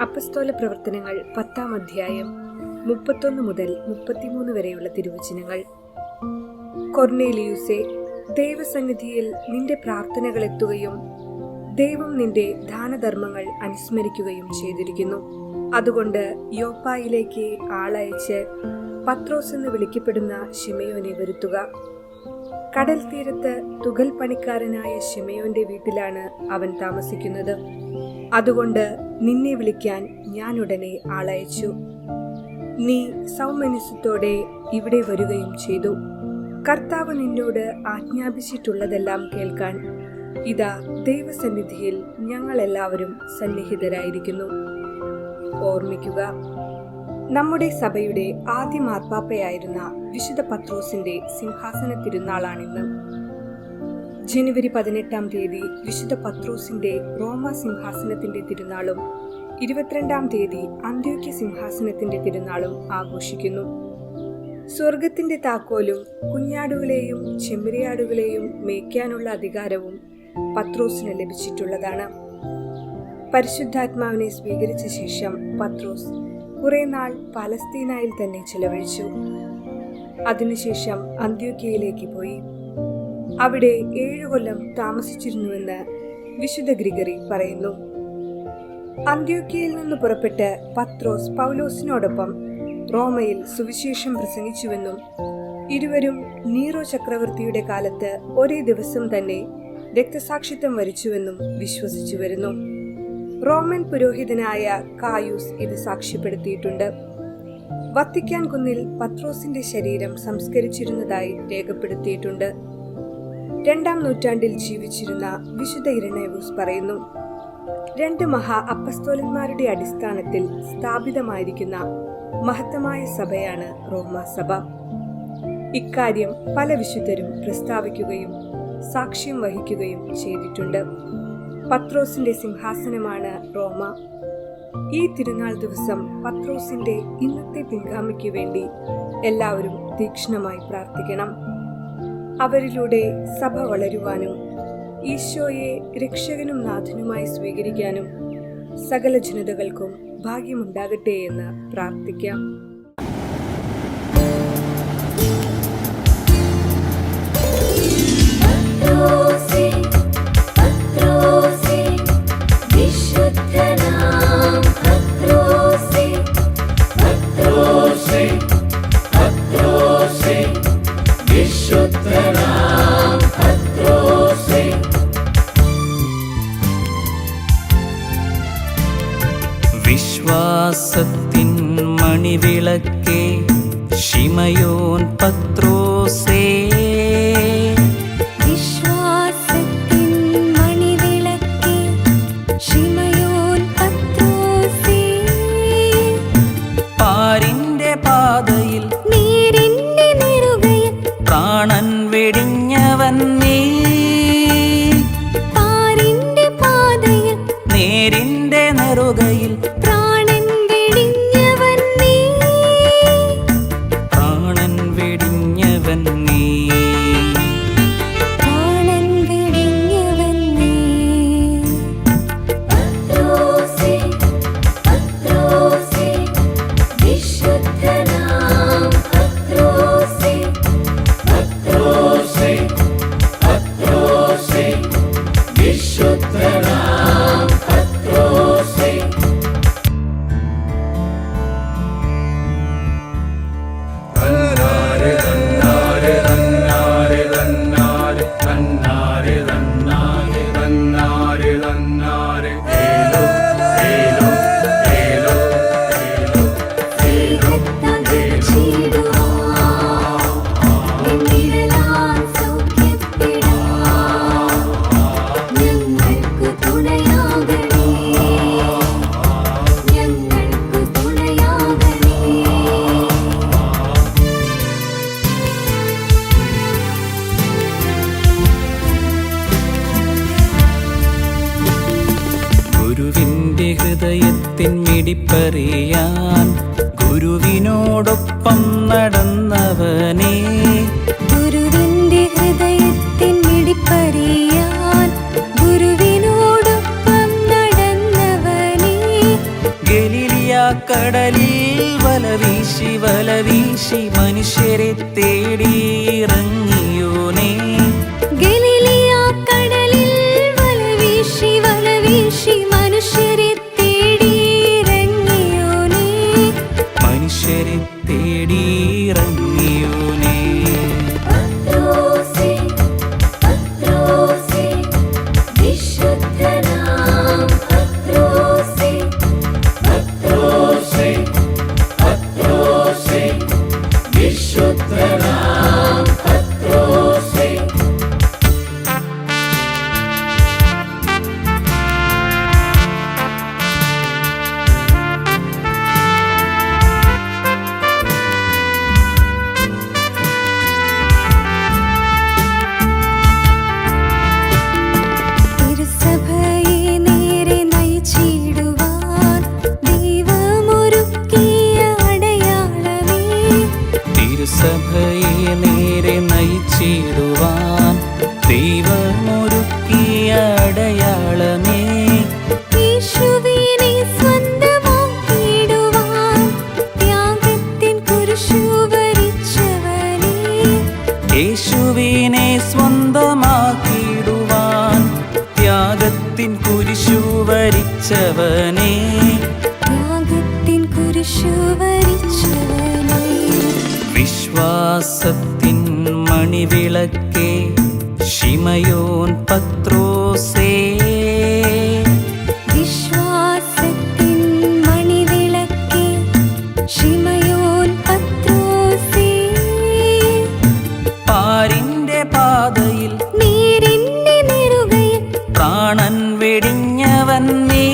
അപ്പസ്തോല പ്രവർത്തനങ്ങൾ പത്താം അധ്യായം മുപ്പത്തൊന്ന് മുതൽ മുപ്പത്തിമൂന്ന് വരെയുള്ള തിരുവചനങ്ങൾ. കൊർണേലിയൂസെ ദൈവസന്നിധിയിൽ നിന്റെ പ്രാർത്ഥനകൾ എത്തുകയും ദൈവം നിന്റെ ദാനധർമ്മങ്ങൾ അനുസ്മരിക്കുകയും ചെയ്തിരിക്കുന്നു. അതുകൊണ്ട് യോപ്പായിലേക്ക് ആളയച്ച് പത്രോസ് എന്ന് വിളിക്കപ്പെടുന്ന ഷിമയോനെ വരുത്തുക. കടൽ തീരത്ത് തുകൽ പണിക്കാരനായ ഷിമയോന്റെ വീട്ടിലാണ് അവൻ താമസിക്കുന്നത്. അതുകൊണ്ട് നിന്നെ വിളിക്കാൻ ഞാൻ ഉടനെ ആളയച്ചു. നീ സൗമനസ്സത്തോടെ ഇവിടെ വരികയും ചെയ്തു. കർത്താവ് നിന്നോട് ആജ്ഞാപിച്ചിട്ടുള്ളതെല്ലാം കേൾക്കാൻ ഇതാ ദൈവസന്നിധിയിൽ ഞങ്ങളെല്ലാവരും സന്നിഹിതരായിരിക്കുന്നു. ഓർമ്മിക്കുക നമ്മുടെ സഭയുടെ ആദ്യ മാർപ്പാപ്പയായിരുന്ന വിശുദ്ധ പത്രോസിന്റെ സിംഹാസന തിരുനാളാണിന്ന് ജനുവരി പതിനെട്ടാം തീയതി വിശുദ്ധ പത്രോസിന്റെ റോമ സിംഹാസനത്തിന്റെ തിരുനാളും ഇരുപത്തിരണ്ടാം തീയതി അന്ത്യോക്യ സിംഹാസനത്തിന്റെ തിരുനാളും ആഘോഷിക്കുന്നു. സ്വർഗത്തിന്റെ താക്കോലും കുഞ്ഞാടുകളെയും ചെമ്മരിയാടുകളെയും മേയ്ക്കാനുള്ള അധികാരവും പത്രോസിന് ലഭിച്ചിട്ടുള്ളതാണ്. പരിശുദ്ധാത്മാവിനെ സ്വീകരിച്ച ശേഷം പത്രോസ് കുറെ നാൾ പലസ്തീനായിൽ തന്നെ ചിലവഴിച്ചു. അതിനുശേഷം അന്ത്യോക്യയിലേക്ക് പോയി. അവിടെ ഏഴു കൊല്ലം താമസിച്ചിരുന്നുവെന്ന് വിശുദ്ധ ഗ്രിഗറി പറയുന്നു. അന്ത്യോക്കിയയിൽ നിന്ന് പുറപ്പെട്ട് പത്രോസ് പൗലോസിനോടൊപ്പം റോമയിൽ സുവിശേഷം പ്രസംഗിച്ചുവെന്നും ഇരുവരും നീറോ ചക്രവർത്തിയുടെ കാലത്ത് ഒരേ ദിവസം തന്നെ രക്തസാക്ഷിത്വം വരിച്ചുവെന്നും വിശ്വസിച്ചു വരുന്നു റോമൻ പുരോഹിതനായ കായൂസ് ഇത് സാക്ഷ്യപ്പെടുത്തിയിട്ടുണ്ട്. വത്തിക്കാൻ കുന്നിൽ പത്രോസിന്റെ ശരീരം സംസ്കരിച്ചിരുന്നതായി രേഖപ്പെടുത്തിയിട്ടുണ്ട്. രണ്ടാം നൂറ്റാണ്ടിൽ ജീവിച്ചിരുന്ന വിശുദ്ധ ഇരണയവൂസ് പറയുന്നു രണ്ട് മഹാ അപ്പസ്തോലന്മാരുടെ അടിസ്ഥാനത്തിൽ സ്ഥാപിതമായിരിക്കുന്ന മഹത്തമായ സഭയാണ് റോമ സഭ. ഇക്കാര്യം പല വിശുദ്ധരും പ്രസ്താവിക്കുകയും സാക്ഷ്യം വഹിക്കുകയും ചെയ്തിട്ടുണ്ട്. പത്രോസിന്റെ സിംഹാസനമാണ് റോമ. ഈ തിരുനാൾ ദിവസം പത്രോസിന്റെ ഇന്നത്തെ പിൻഗാമിക്ക് വേണ്ടി എല്ലാവരും തീക്ഷ്ണമായി പ്രാർത്ഥിക്കണം. അവരിലൂടെ സഭ വളരുവാനും ഈശോയെ രക്ഷകനും നാഥനുമായി സ്വീകരിക്കാനും സകല ജനതകൾക്കും ഭാഗ്യമുണ്ടാകട്ടെ എന്ന് പ്രാർത്ഥിക്കാം. പത്രോസേ perfecta. മിടിപ്പറിയാൻ ഗുരുവിനോടൊപ്പം നടന്നവനേ. ഗുരുവിന്റെ ഹൃദയത്തിൻ മിടിപ്പറിയാൻ ഗുരുവിനോടൊപ്പം നടന്നവനേ. ഗലീലിയ കടലിൽ വലവീശി വലവീശി മനുഷ്യരെ തേടി ഇറങ്ങിയോനേ ത്യാഗത്തിൻ കുരിശു വരിച്ചവനെ. ത്യാഗത്തിൻ കുരിശു വരിച്ചവനെ. വിശ്വാസത്തിൻ മണിവിളക്കേ ശിമയോൻ പത്രോസേ. വിശ്വാസത്തിൻ പാതയിൽ നീരിന്റെ നെറുകയിൽ പ്രാണൻ വെടിഞ്ഞവൻ നീ